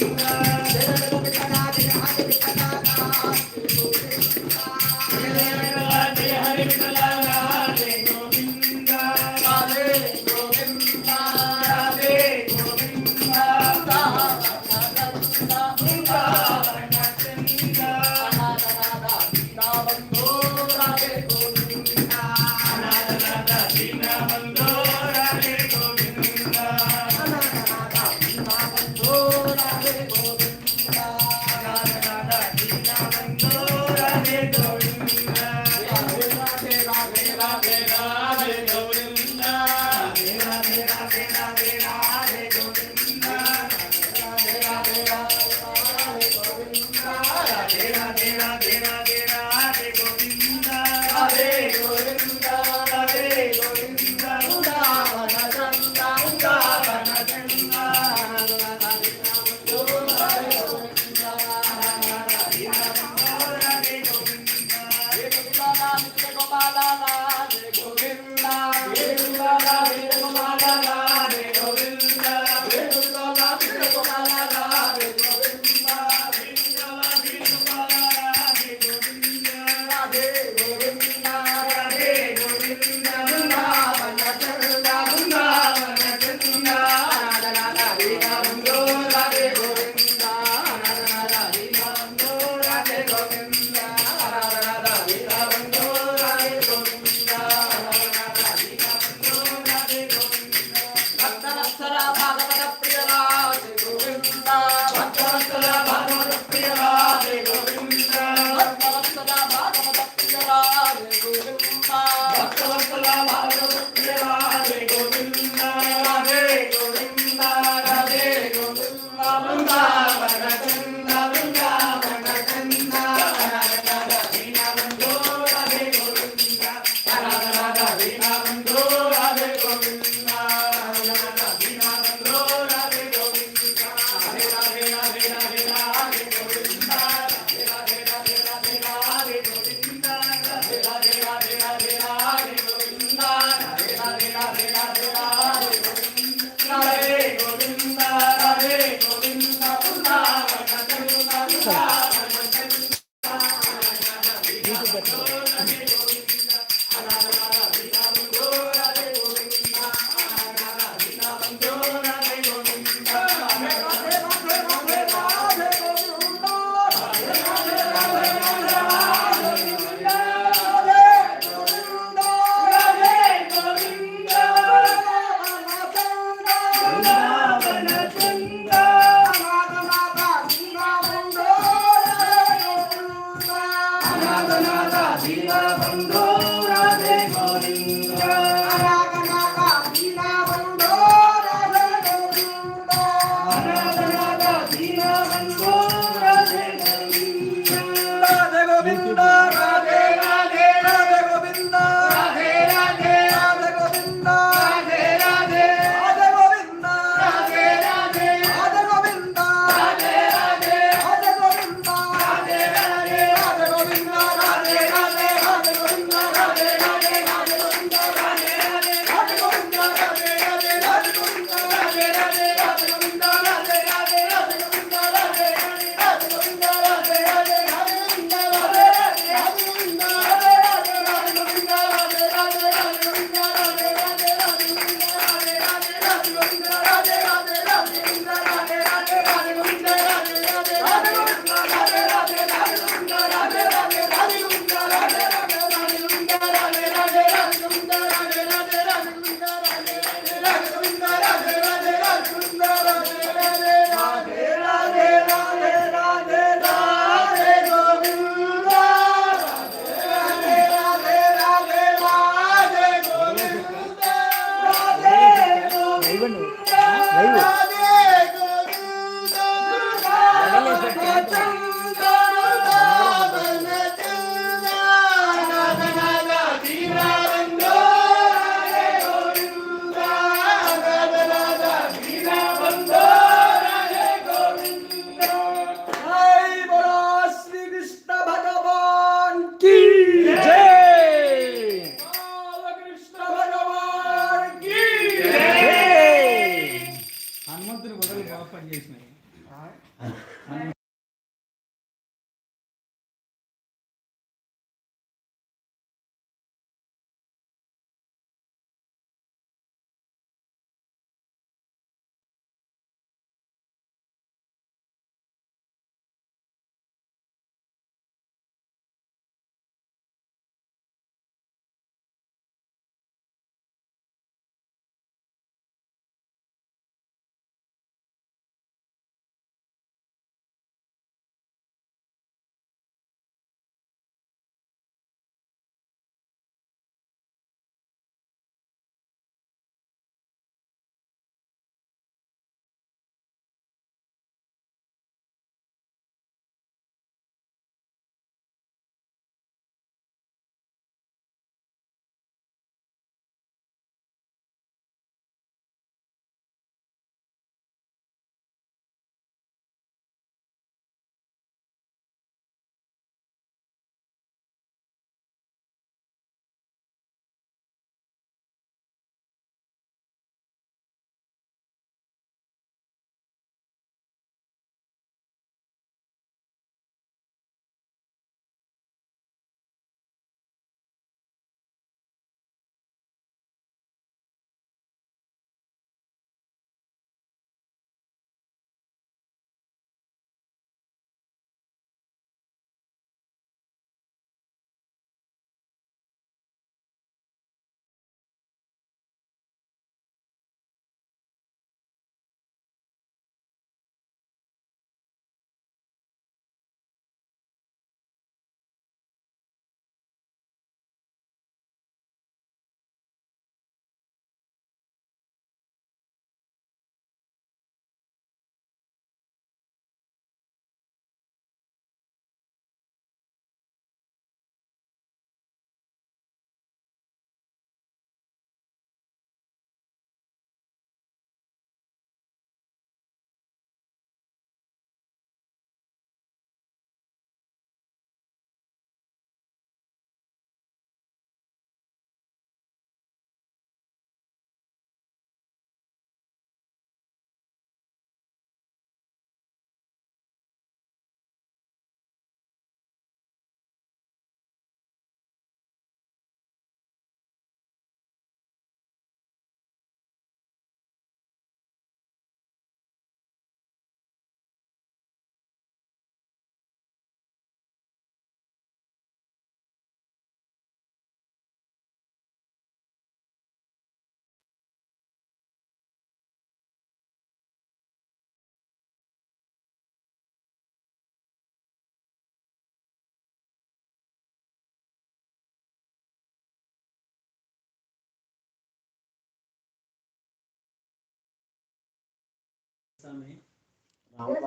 Música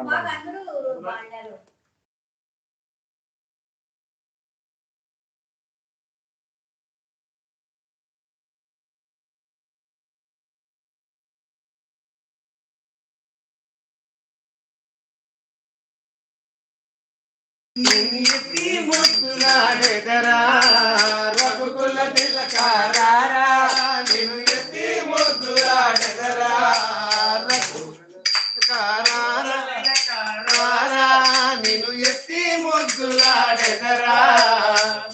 బాగా అందరూ బాగున్నారు ఎత్తి ముద్దులాడెదరా రఘుకుల తిలకారారా నిన్ను ముద్దులాడెదరా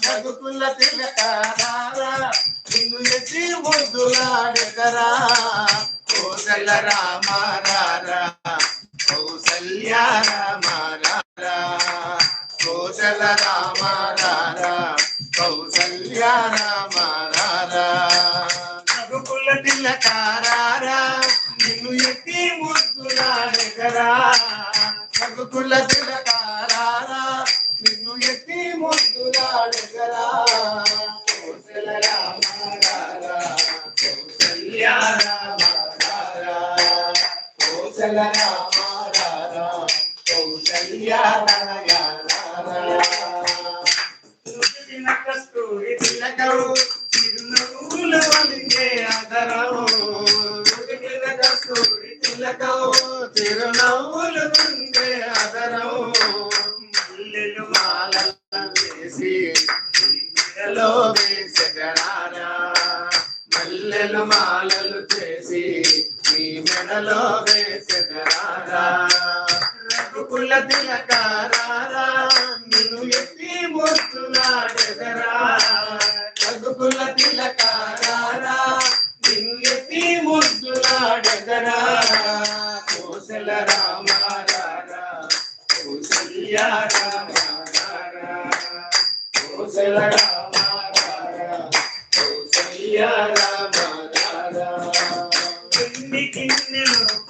రఘుకుల తిలకారారా నిన్ను ఎత్తి ముద్దులాడెదరా కోసల రామారారా కౌసల్య రామారారా. కోసల రామారారా కౌసల్య రామారారా. రఘుకుల తిలకారారా నిన్ను ఎత్తి ముద్దులాడెదరా రఘుకుల తిలకారారా ఎత్తి మల్లెలు మాలలు చేసి నీ మెడలో వేసగరారా రఘుకుల తిలకారా నిన్ను ఎత్తి ముద్దులాడెదరా రఘుకుల తిలకారా taking it up.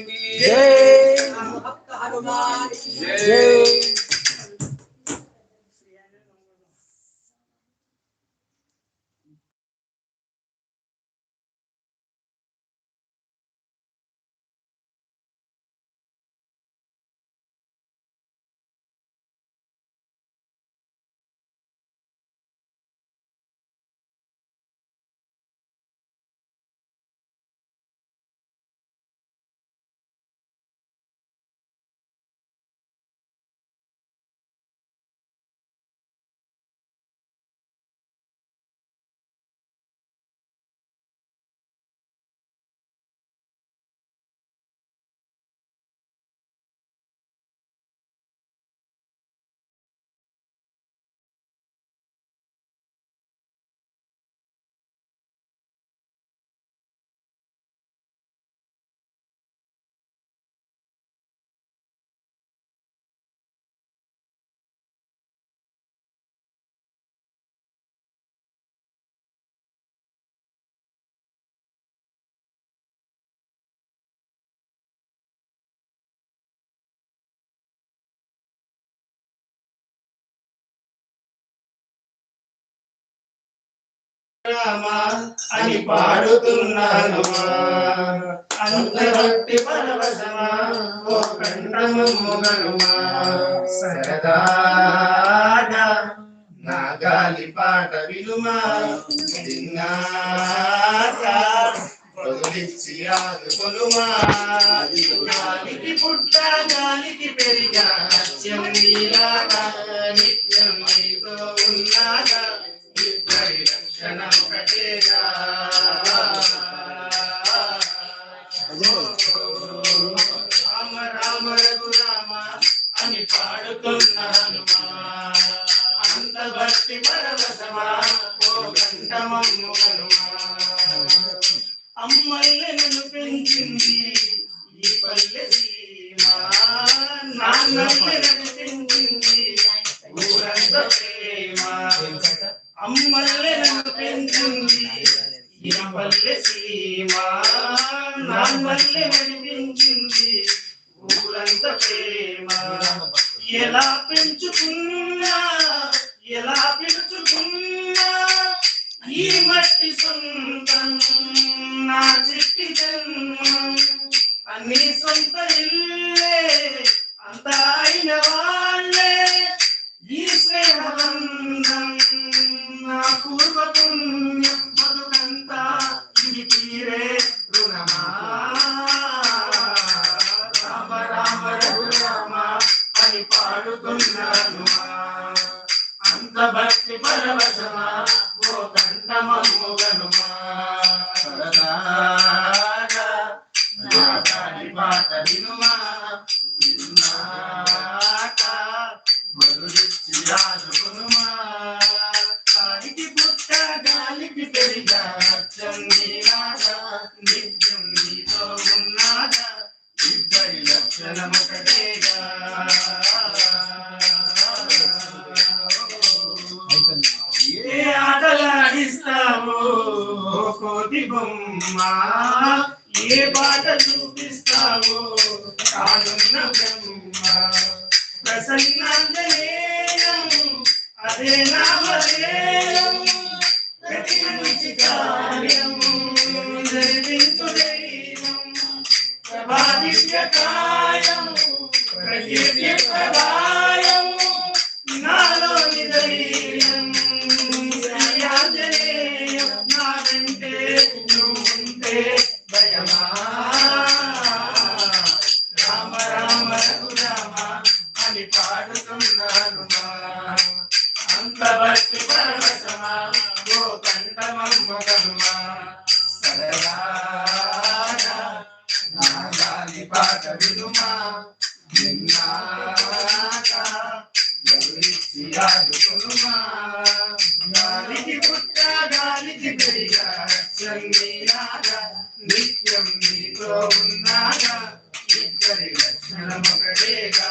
నిన్ను రామ అని పాడుతున్నాను. అంతభక్తి పరవశమా ఓ కంఠము మొగలుమా సరదాగా నా గాలి పాట విలుమా విన్నాక బదులిచ్చి గాలికి పుట్ట గాలికి పెరిగా నిత్యం నీలాగా నిత్యం నీతో ఉన్నాగా. ఇద్దరి రక్షణ రామ రామ రఘురామ అని పాడుతున్న హనుమా అంత భక్తి పరవశమా ఓ హనుమా నన్ను పెంచింది ఈ పల్లె సీమ పెంచింది ఊరంత ప్రేమ నన్ను పెంచింది ఈ పల్లె సీమ నాన్నల్లె నడిపించింది ఊరంత ప్రేమ. ఎలా పెంచుకున్నా ఎలా పెంచుకున్నా ఈ మట్టి సొంతం నా చిట్టి జన్మం. అన్ని సొంత ఇల్లే అంత అయిన వాళ్ళే. ఈ స్నేహబంధం నా పూర్వ బతుకంతా ఇది తీరే రుణమా? రామ రామ రఘురామ అని పాడుతున్నాను అంత భక్తి పరవశమా ఓ కంఠమమ్ముగనుమా ఆటలాడిస్తావో కోతి బొమ్మ. ఏ బాట చూపిస్తావో కానున్న బ్రహ్మ. ప్రసన్నాంజనేయం అదే నామధేయం ప్రతి మంచి జరిపించు దైవం. ప్రభాదిత్య కాయం ప్రకీర్తి ప్రభాయం నాలో ధైర్యం పుట్ట గాలికి పెరిగా చందీనాగా నిత్యం నీతో ఉన్నాగా ఇద్దరి లక్షణం ఒకటేగా.